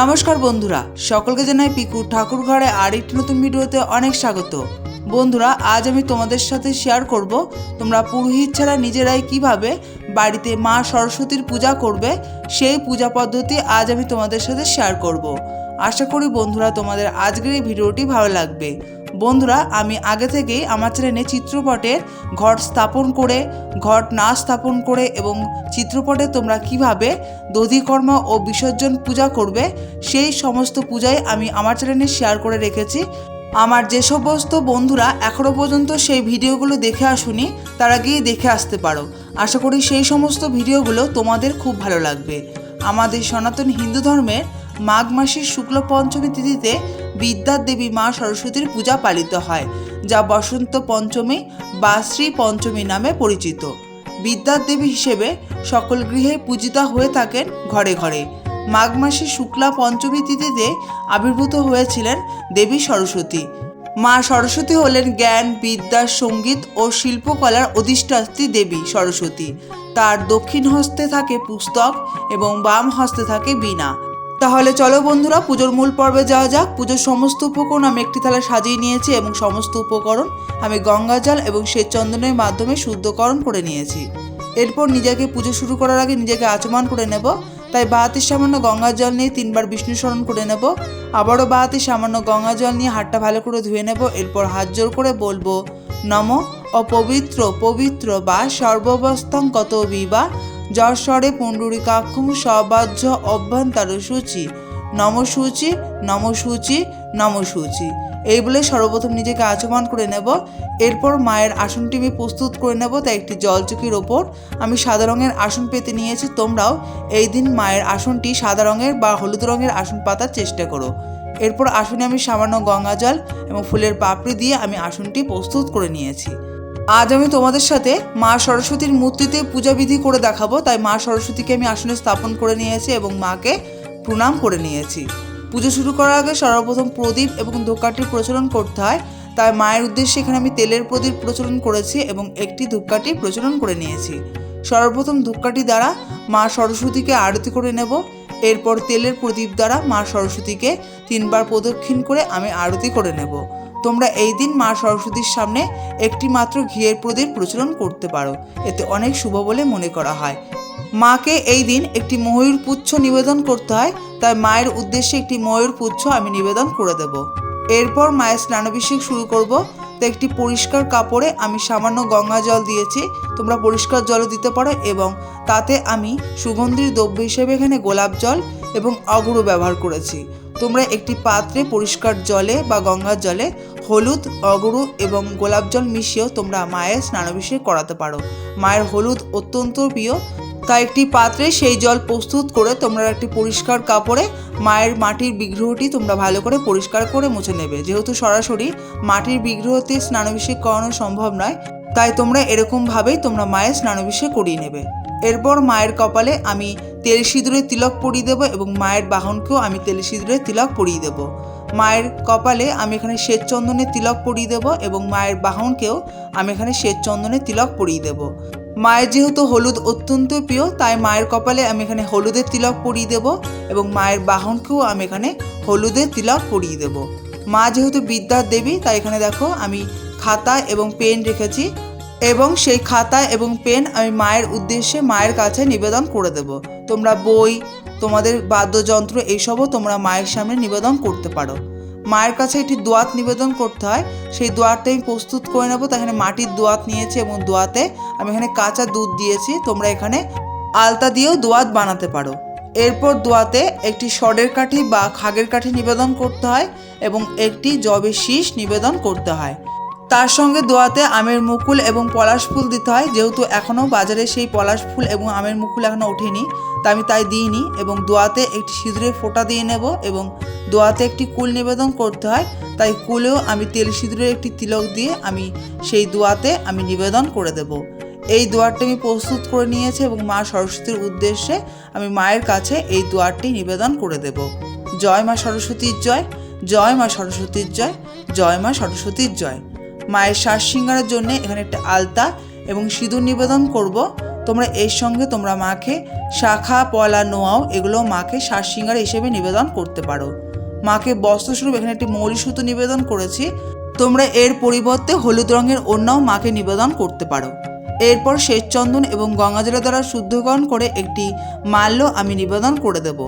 নমস্কার বন্ধুরা, সকলকে জানাই পিকুর ঠাকুর ঘরে আর একটি নতুন ভিডিওতে অনেক স্বাগত। বন্ধুরা, আজ আমি তোমাদের সাথে শেয়ার করব তোমরা পুরোহিত ছাড়া নিজেরাই কীভাবে বাড়িতে মা সরস্বতীর পূজা করবে, সেই পূজা পদ্ধতি আজ আমি তোমাদের সাথে শেয়ার করব। আশা করি বন্ধুরা, তোমাদের আজকের এই ভিডিওটি ভালো লাগবে। বন্ধুরা, আমি আগে থেকেই আমার চ্যানেলে চিত্রপটের ঘট স্থাপন করে, ঘট না স্থাপন করে এবং চিত্রপটে তোমরা কীভাবে দধিকর্ম ও বিসর্জন পূজা করবে, সেই সমস্ত পূজাই আমি আমার চ্যানেলে শেয়ার করে রেখেছি। আমার যে সমস্ত বন্ধুরা এখনও পর্যন্ত সেই ভিডিওগুলো দেখে আসুনি, তারা গিয়ে দেখে আসতে পারো। আশা করি সেই সমস্ত ভিডিওগুলো তোমাদের খুব ভালো লাগবে। আমাদের সনাতন হিন্দু ধর্মের মাঘ মাসের শুক্ল পঞ্চমী তিথিতে বিদ্যার দেবী মা সরস্বতীর পূজা পালিত হয়, যা বসন্ত পঞ্চমী বা শ্রী পঞ্চমী নামে পরিচিত। বিদ্যার দেবী হিসেবে সকল গৃহে পূজিতা হয়ে থাকেন ঘরে ঘরে। মাঘ মাসে শুক্লা পঞ্চমী তিথিতে আবির্ভূত হয়েছিলেন দেবী সরস্বতী। মা সরস্বতী হলেন জ্ঞান, বিদ্যা, সংগীত ও শিল্পকলার অধিষ্ঠাত্রী দেবী সরস্বতী। তার দক্ষিণ হস্তে থাকে পুস্তক এবং বাম হস্তে থাকে বীণা। তাহলে চলো বন্ধুরা, পুজোর মূল পর্বে যাওয়া যাক। পুজোর সমস্ত উপকরণ আমি একটি থালা সাজিয়ে নিয়েছি এবং সমস্ত উপকরণ আমি গঙ্গা জল এবং চন্দনের মাধ্যমে শুদ্ধকরণ করে নিয়েছি। এরপর নিজেকে পুজো শুরু করার আগে নিজেকে আচমান করে নেব। তাই বাহাতির সামান্য গঙ্গা জল নিয়ে তিনবার বিষ্ণু স্মরণ করে নেব। আবারও বাহাতির সামান্য গঙ্গা জল নিয়ে হাতটা ভালো করে ধুয়ে নেব। এরপর হাত জোর করে বলব, নম অপবিত্র পবিত্র বা সর্ববস্থাং কত বিবা যশ্বরে পুণ্ডরিকাক্ষম সবাহ্য অভ্যন্তর সূচি। নম সূচি নম সূচি, নম এই বলে সর্বপ্রথম নিজেকে আচমান করে নেব। এরপর মায়ের আসনটি আমি প্রস্তুত করে নেব, তাই একটি জলচকির ওপর। আমি সাদা রঙের আসন পেতে নিয়েছি, তোমরাও এই দিন মায়ের আসনটি সাদা রঙের বা হলুদ রঙের আসন পাতার চেষ্টা করো। এরপর আসনে আমি সামান্য গঙ্গা জল এবং ফুলের পাপড়ি দিয়ে আমি আসনটি প্রস্তুত করে নিয়েছি। আজ আমি তোমাদের সাথে মা সরস্বতীর মূর্তিতে পূজাবিধি করে দেখাবো, তাই মা সরস্বতীকে আমি আসনে স্থাপন করে নিয়েছি এবং মাকে প্রণাম করে নিয়েছি। পুজো শুরু করার আগে সর্বপ্রথম প্রদীপ এবং ধূপকাঠির প্রচলন করতে হয়, তাই মায়ের উদ্দেশ্যে এখানে আমি তেলের প্রদীপ প্রচলন করেছি এবং একটি ধূপকাঠি প্রচলন করে নিয়েছি। সর্বপ্রথম ধূপকাঠি দ্বারা মা সরস্বতীকে আরতি করে নেব, এরপর তেলের প্রদীপ দ্বারা মা সরস্বতীকে তিনবার প্রদক্ষিণ করে আমি আরতি করে নেব। তোমরা এই দিন মা সরস্বতীর সামনে একটি মাত্র ঘিয়ের প্রদীপ প্রচলন করতে পারো। এতে অনেক শুভ বলে মনে করা হয়। মাকে এই দিন একটি ময়ূর পুচ্ছ নিবেদন করতে হয়। তাই মায়ের উদ্দেশ্যে একটি ময়ূর পুচ্ছ আমি নিবেদন করে দেব। এরপর মায়ের স্নানাভিষেক শুরু করব। তো একটি পরিষ্কার কাপড়ে আমি সামান্য গঙ্গা জল দিয়েছি। তোমরা পরিষ্কার জলও দিতে পারো এবং তাতে আমি সুগন্ধির দ্রব্য হিসেবে এখানে গোলাপ জল এবং অগুরু ব্যবহার করেছি। তোমরা একটি পাত্রে পরিষ্কার জলে বা গঙ্গার জলে হলুদ, অগরু এবং গোলাপ জল মিশিয়েও তোমরা মায়ের স্নানাভিষেক করাতে পারো। মায়ের হলুদ অত্যন্ত প্রিয়। তাই একটি পাত্রে সেই জল প্রস্তুত করে তোমরা একটি পরিষ্কার কাপড়ে মায়ের মাটির বিগ্রহটি তোমরা ভালো করে পরিষ্কার করে মুছে নেবে। যেহেতু সরাসরি মাটির বিগ্রহতে স্নানাভিষেক করানো সম্ভব নয় তাই তোমরা এরকমভাবেই তোমরা মায়ের স্নানাভিষেক করিয়ে নেবে। এরপর মায়ের কপালে আমি তেল সিঁদুরের তিলক পরিয়ে দেবো এবং মায়ের বাহনকেও আমি তেল সিঁদুরের তিলক পরিয়ে দেবো। মায়ের কপালে আমি এখানে শ্বেত চন্দনের তিলক পরিয়ে দেবো এবং মায়ের বাহনকেও আমি এখানে শ্বেত চন্দনের তিলক পরিয়ে দেবো। মায়ের যেহেতু হলুদ অত্যন্ত প্রিয়, তাই মায়ের কপালে আমি এখানে হলুদের তিলক পরিয়ে দেব এবং মায়ের বাহনকেও আমি এখানে হলুদের তিলক পরিয়ে দেব। মা যেহেতু বিদ্যার দেবী, তাই এখানে দেখো আমি খাতা এবং পেন রেখেছি। এবং সেই খাতা এবং পেন আমি মায়ের উদ্দেশ্যে মায়ের কাছে নিবেদন করে দেব। তোমরা বই, তোমাদের বাদ্যযন্ত্র এইসবও তোমরা মায়ের সামনে নিবেদন করতে পারো। মায়ের কাছে একটি দোয়াত নিবেদন করতে হয়। সেই দোয়াতটা আমি প্রস্তুত করে নেব। তাই এখানে মাটির দোয়াত নিয়েছি এবং দোয়াতে আমি এখানে কাঁচা দুধ দিয়েছি। তোমরা এখানে আলতা দিয়েও দোয়াত বানাতে পারো। এরপর দোয়াতে একটি সডের কাঠি বা খাগের কাঠি নিবেদন করতে হয় এবং একটি জবের শীষ নিবেদন করতে হয়। তার সঙ্গে দোয়াতে আমের মুকুল এবং পলাশ ফুল দিতে হয়। যেহেতু এখনও বাজারে সেই পলাশ ফুল এবং আমের মুকুল এখনও ওঠেনি, তা আমি তাই দিইনি এবং দোয়াতে একটি সিঁদুরের ফোঁটা দিয়ে নেব এবং দোয়াতে একটি কুল নিবেদন করতে হয়। তাই কুলেও আমি তেল সিঁদুরের একটি তিলক দিয়ে আমি সেই দোয়াতে আমি নিবেদন করে দেব। এই দোয়ারটি আমি প্রস্তুত করে নিয়েছি এবং মা সরস্বতীর উদ্দেশ্যে আমি মায়ের কাছে এই দোয়ারটি নিবেদন করে দেব। জয় মা সরস্বতীর জয় জয় মা সরস্বতীর জয় জয় মা সরস্বতীর জয়। মায়ের শ্বাস সিঙ্গারের জন্য এখানে একটা আলতা এবং সিঁদুর নিবেদন করব। তোমরা এর সঙ্গে তোমরা মাকে শাখা, পলা, নোয়াও এগুলো মাকে শ্বাসসিঙ্গার হিসেবে নিবেদন করতে পারো। মাকে বস্ত্রস্বরূপ এখানে একটি মৌলি সুতো নিবেদন করেছি। তোমরা এর পরিবর্তে হলুদ রঙের অন্যও মাকে নিবেদন করতে পারো। এরপর শ্বেত চন্দন এবং গঙ্গাজলের দ্বারা শুদ্ধকরণ করে একটি মাল্য আমি নিবেদন করে দেব।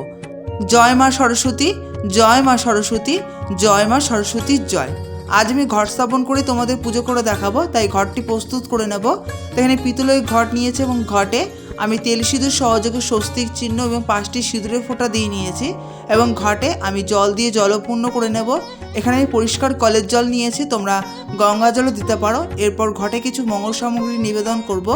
জয় মা সরস্বতী, জয় মা সরস্বতী, জয় মা সরস্বতীর জয়। আজ আমি ঘট স্থাপন করে তোমাদের পুজো করে দেখাবো, তাই ঘরটি প্রস্তুত করে নেব। তো এখানে পিতলের ঘট নিয়েছে এবং ঘটে আমি তেল সিঁদুর সহযোগে স্বস্তিক চিহ্ন এবং পাঁচটি সিঁদুরের ফোঁটা দিয়ে নিয়েছি এবং ঘটে আমি জল দিয়ে জলপূর্ণ করে নেব। এখানে আমি পরিষ্কার কলের জল নিয়েছি, তোমরা গঙ্গা জলও দিতে পারো। এরপর ঘটে কিছু মঙ্গল সামগ্রী নিবেদন করব।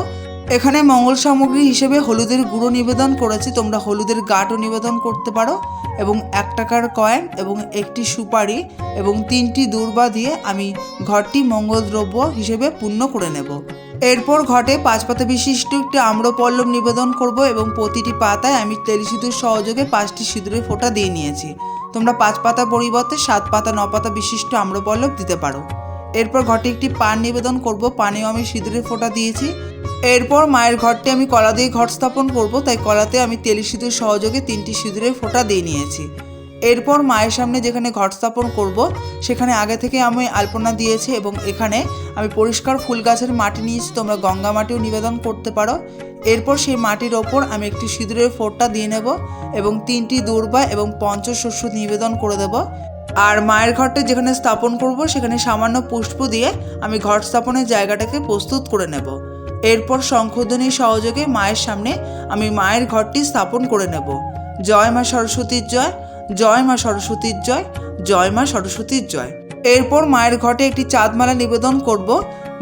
এখানে মঙ্গল সামগ্রী হিসেবে হলুদের গুঁড়ো নিবেদন করেছি। তোমরা হলুদের গাঁটও নিবেদন করতে পারো এবং এক টাকার কয়েন এবং একটি সুপারি এবং তিনটি দূর্বা দিয়ে আমি ঘরটি মঙ্গল দ্রব্য হিসেবে পূর্ণ করে নেব। এরপর ঘটে পাঁচ পাতা বিশিষ্ট একটি আম্রপল্লব নিবেদন করব এবং প্রতিটি পাতায় আমি তেল সিঁদুর সহযোগে পাঁচটি সিঁদুরের ফোঁটা দিয়ে নিয়েছি। তোমরা পাঁচ পাতা পরিবর্তে সাত পাতা, ন পাতা বিশিষ্ট আম্রপল্লব দিতে পারো। এরপর ঘটে একটি পান নিবেদন করব। পানেও আমি সিঁদুরের ফোঁটা দিয়েছি। এরপর মায়ের ঘরটি আমি কলা দিয়ে ঘট স্থাপন করব। তাই কলাতে আমি তেল সিঁদুর সহযোগে তিনটি সিঁদুরের ফোঁটা দিয়ে নিয়েছি। এরপর মায়ের সামনে যেখানে ঘট স্থাপন করব, সেখানে আগে থেকে আমি আলপনা দিয়েছি এবং এখানে আমি পরিষ্কার ফুল গাছের মাটি নিয়েছি। তোমরা গঙ্গা মাটিও নিবেদন করতে পারো। এরপর সেই মাটির ওপর আমি একটি সিঁদুরের ফোঁটা দিয়ে নেব এবং তিনটি দূর্বা এবং পঞ্চশস্য নিবেদন করে দেব। আর মায়ের ঘরটা যেখানে স্থাপন করব, সেখানে সামান্য পুষ্প দিয়ে আমি ঘট স্থাপনের জায়গাটাকে প্রস্তুত করে নেব। এরপর শঙ্খধ্বনির সহযোগে মায়ের সামনে আমি মায়ের ঘরটি স্থাপন করে নেব। জয় মা সরস্বতীর জয় জয় মা সরস্বতীর জয় জয় মা সরস্বতীর জয়। এরপর মায়ের ঘটে একটি চাঁদমালা নিবেদন করব।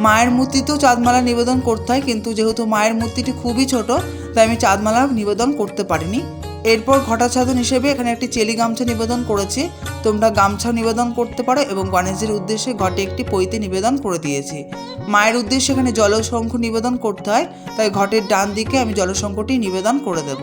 মায়ের মূর্তিতেও চাঁদমালা নিবেদন করতে হয়, কিন্তু যেহেতু মায়ের মূর্তিটি খুবই ছোট, তাই আমি চাঁদমালা নিবেদন করতে পারিনি। এরপর ঘটাচ্ছাদন হিসেবে এখানে একটি চেলি গামছা নিবেদন করেছি। তোমরা গামছা নিবেদন করতে পারো এবং গণেশজির উদ্দেশ্যে ঘটে একটি পৈতে নিবেদন করে দিয়েছি। মায়ের উদ্দেশ্যে এখানে জলশঙ্খ নিবেদন করতে হয়, তাই ঘটের ডান দিকে আমি জলশঙ্খটি নিবেদন করে দেব।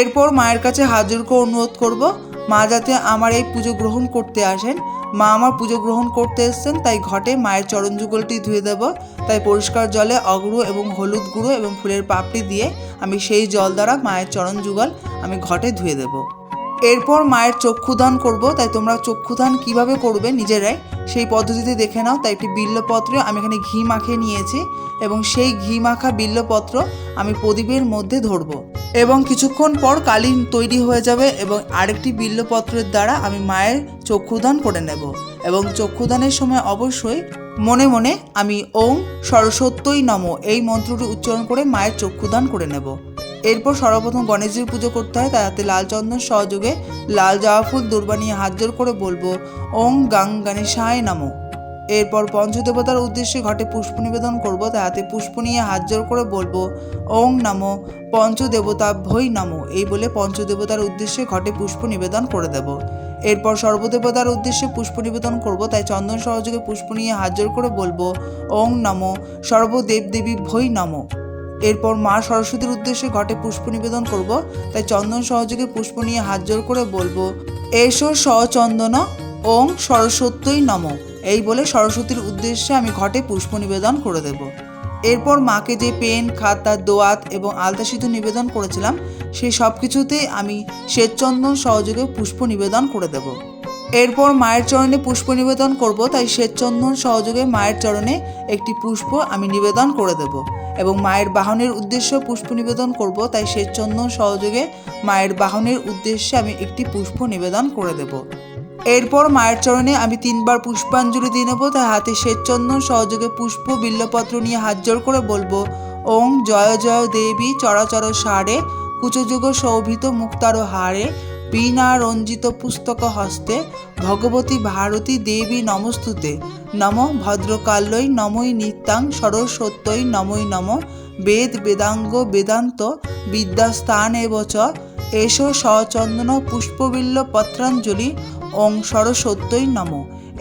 এরপর মায়ের কাছে হাজুরকে অনুরোধ করব, মা যাতে আমার এই পুজো গ্রহণ করতে আসেন। মা আমার পুজো গ্রহণ করতে এসছেন, তাই ঘটে মায়ের চরণ যুগলটি ধুয়ে দেব। তাই পরিষ্কার জলে অগ্রু এবং হলুদ গুঁড়ো এবং ফুলের পাপড়ি দিয়ে আমি সেই জল দ্বারা মায়ের চরণ যুগল আমি ঘটে ধুয়ে দেব। এরপর মায়ের চক্ষুদান করব, তাই তোমরা চক্ষুদান কীভাবে করবে নিজেরাই সেই পদ্ধতিতে দেখে নাও। তাই একটি বিল্লপত্রে আমি এখানে ঘি মাখিয়ে নিয়েছি এবং সেই ঘি মাখা বিল্লপত্র আমি প্রদীপের মধ্যে ধরবো এবং কিছুক্ষণ পর কালি তৈরি হয়ে যাবে এবং আরেকটি বিল্লপত্রের দ্বারা আমি মায়ের চক্ষুদান করে নেব এবং চক্ষুদানের সময় অবশ্যই মনে মনে আমি ওং সরস্বত্যই নম এই মন্ত্রটি উচ্চারণ করে মায়ের চক্ষুদান করে নেব। এরপর সর্বপ্রথম গণেশজির পুজো করতে হয় তাই হাতে লাল চন্দন সহযোগে লাল জবা ফুল, দুর্বা নিয়ে হাত জোর করে বলব, ওং গাং গণেশায় নামো। এরপর পঞ্চদেবতার উদ্দেশ্যে ঘটে পুষ্প নিবেদন করব তাই হাতে পুষ্প নিয়ে হাত জোর করে বলব, ওং নামো পঞ্চদেবতা ভৈ নমো। এই বলে পঞ্চদেবতার উদ্দেশ্যে ঘটে পুষ্প নিবেদন করে দেব। এরপর সর্বদেবতার উদ্দেশ্যে পুষ্প নিবেদন করব, তাই চন্দন সহযোগে পুষ্প নিয়ে হাত জোর করে বলব, ওং নামো সর্বদেব দেবী ভৈ নমো। এরপর মা সরস্বতীর উদ্দেশ্যে ঘটে পুষ্প নিবেদন করব, তাই চন্দন সহযোগে পুষ্প নিয়ে হাত জোর করে বলব, এসো সচন্দন ওং সরস্বত্যই নম। এই বলে সরস্বতীর উদ্দেশ্যে আমি ঘটে পুষ্প নিবেদন করে দেব। এরপর মাকে যে পেন, খাতা, দোয়াত এবং আলতা সিঁদুর নিবেদন করেছিলাম সেই সব কিছুতেই আমি শ্বেতচন্দন সহযোগে পুষ্প নিবেদন করে দেব। এরপর মায়ের চরণে পুষ্প নিবেদন করব, তাই শ্বেতচন্দন সহযোগে মায়ের চরণে একটি পুষ্প আমি নিবেদন করে দেব। এবং মায়ের বাহনের উদ্দেশ্যে পুষ্প নিবেদন করব, তাই শ্বেতচন্দন সহযোগে মায়ের বাহনের উদ্দেশ্যে আমি একটি পুষ্প নিবেদন করে দেব। এরপর মায়ের চরণে আমি তিনবার পুষ্পাঞ্জলি দিয়ে নেব, তাই হাতে শ্বেতচন্দন সহযোগে পুষ্প বিল্লপত্র নিয়ে হাত জোর করে বলব, ওং জয় জয় দেবী, চরাচর সারে, কুচযুগ শোভিত মুক্তার হারে বীণা রঞ্জিত পুস্তক হস্তে ভগবতী ভারতী দেবী নমস্তুতে। নম ভদ্রকাল্যই নমই নিত্যাং সরস্বত্যই নমই নম বেদ বেদাঙ্গ বেদান্ত বিদ্যাস্থান এবচ এসো সচন্দন পুষ্পবিল্ল পত্রাঞ্জলি ওং সরস্বত্যই নম।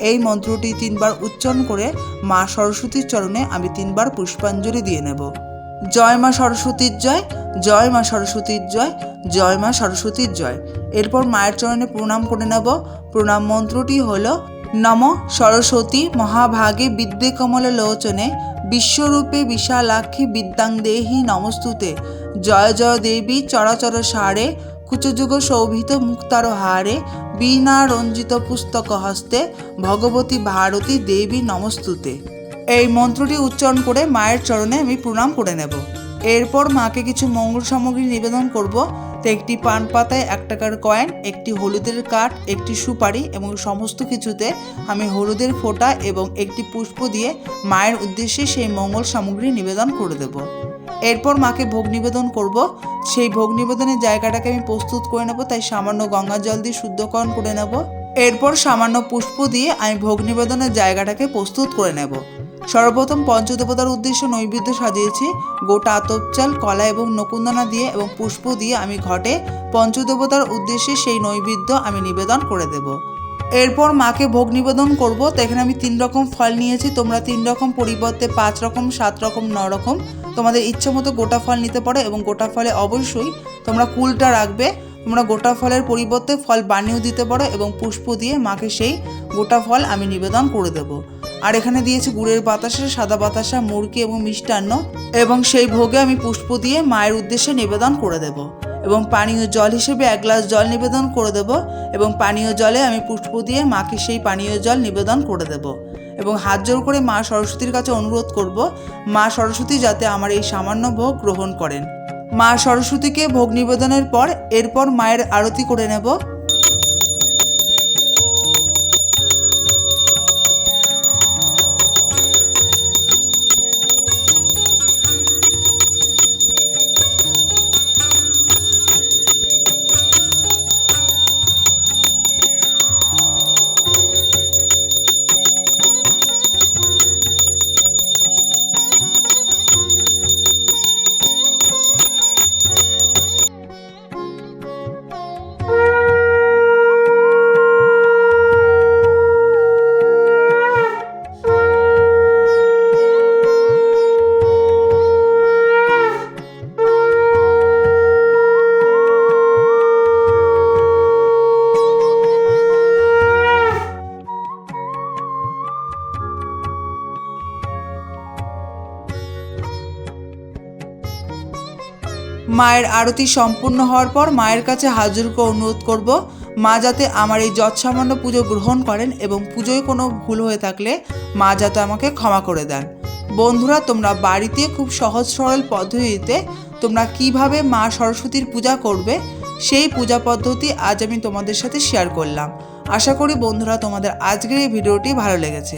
এই মন্ত্রটি তিনবার উচ্চারণ করে মা সরস্বতীর চরণে আমি তিনবার পুষ্পাঞ্জলি দিয়ে নেব। জয় মা সরস্বতীর জয় জয় মা সরস্বতীর জয় জয় মা সরস্বতীর জয়। এরপর মায়ের চরণে প্রণাম করে নেব। প্রণাম মন্ত্রটি হল, নম সরস্বতী মহাভাগে বিদ্যে কমল লোচনে বিশ্বরূপে বিশালাক্ষী বিদ্যাং দেহি নমস্তুতে। জয় জয় দেবী চরাচর সারে, কুচযুগ শোভিত মুক্তার হারে বীণা রঞ্জিত পুস্তক হস্তে, ভগবতী ভারতী দেবী নমস্তুতে। এই মন্ত্রটি উচ্চারণ করে মায়ের চরণে আমি প্রণাম করে নেব। এরপর মাকে কিছু মঙ্গল সামগ্রী নিবেদন করব। তো একটি পান পাতায় এক টাকার কয়েন, একটি হলুদের কাঠ, একটি সুপারি এবং সমস্ত কিছুতে আমি হলুদের ফোঁটা এবং একটি পুষ্প দিয়ে মায়ের উদ্দেশ্যে সেই মঙ্গল সামগ্রী নিবেদন করে দেব। এরপর মাকে ভোগ নিবেদন করব। সেই ভোগ নিবেদনের জায়গাটাকে আমি প্রস্তুত করে নেব, তাই সামান্য গঙ্গা জল দিয়ে শুদ্ধকরণ করে নেব। এরপর সামান্য পুষ্প দিয়ে আমি ভোগ নিবেদনের জায়গাটাকে প্রস্তুত করে নেব। সর্বপ্রথম পঞ্চদেবতার উদ্দেশ্যে নৈবেদ্য সাজিয়েছি। গোটা আতপ চাল কলা এবং নকুন্দনা দিয়ে এবং পুষ্প দিয়ে আমি ঘটে পঞ্চদেবতার উদ্দেশ্যে সেই নৈবেদ্য আমি নিবেদন করে দেব। এরপর মাকে ভোগ নিবেদন করব। তো এখানে আমি তিন রকম ফল নিয়েছি। তোমরা তিন রকম পরিবর্তে পাঁচ রকম, সাত রকম, ন রকম। তোমাদের ইচ্ছে মতো গোটা ফল নিতে পারো এবং গোটা ফলে অবশ্যই তোমরা কুলটা রাখবে। তোমরা গোটা ফলের পরিবর্তে ফল বানিয়েও দিতে পারো এবং পুষ্প দিয়ে মাকে সেই গোটা ফল আমি নিবেদন করে দেব। আর এখানে দিয়েছি গুড়ের বাতাসা, সাদা বাতাসা, মুরগি এবং মিষ্টান্ন। এবং সেই ভোগে আমি পুষ্প দিয়ে মায়ের উদ্দেশ্যে নিবেদন করে দেব। এবং পানীয় জল হিসেবে এক গ্লাস জল নিবেদন করে দেব। এবং পানীয় জলে আমি পুষ্প দিয়ে মাকে সেই পানীয় জল নিবেদন করে দেব। এবং হাত জোর করে মা সরস্বতীর কাছে অনুরোধ করব, মা সরস্বতী যাতে আমার এই সামান্য ভোগ গ্রহণ করেন। মা সরস্বতীকে ভোগ নিবেদনের পর, এরপর মায়ের আরতি করে নেব। মায়ের আরতি সম্পূর্ণ হওয়ার পর মায়ের কাছে হাজুরকে অনুরোধ করব, মা যাতে আমার এই যৎসামান্য পুজো গ্রহণ করেন এবং পুজোয় কোনো ভুল হয়ে থাকলে মা যাতে আমাকে ক্ষমা করে দেন। বন্ধুরা, তোমরা বাড়িতে খুব সহজ সরল পদ্ধতিতে তোমরা কীভাবে মা সরস্বতীর পূজা করবে, সেই পূজা পদ্ধতি আজ আমি তোমাদের সাথে শেয়ার করলাম। আশা করি বন্ধুরা, তোমাদের আজকের এই ভিডিওটি ভালো লেগেছে।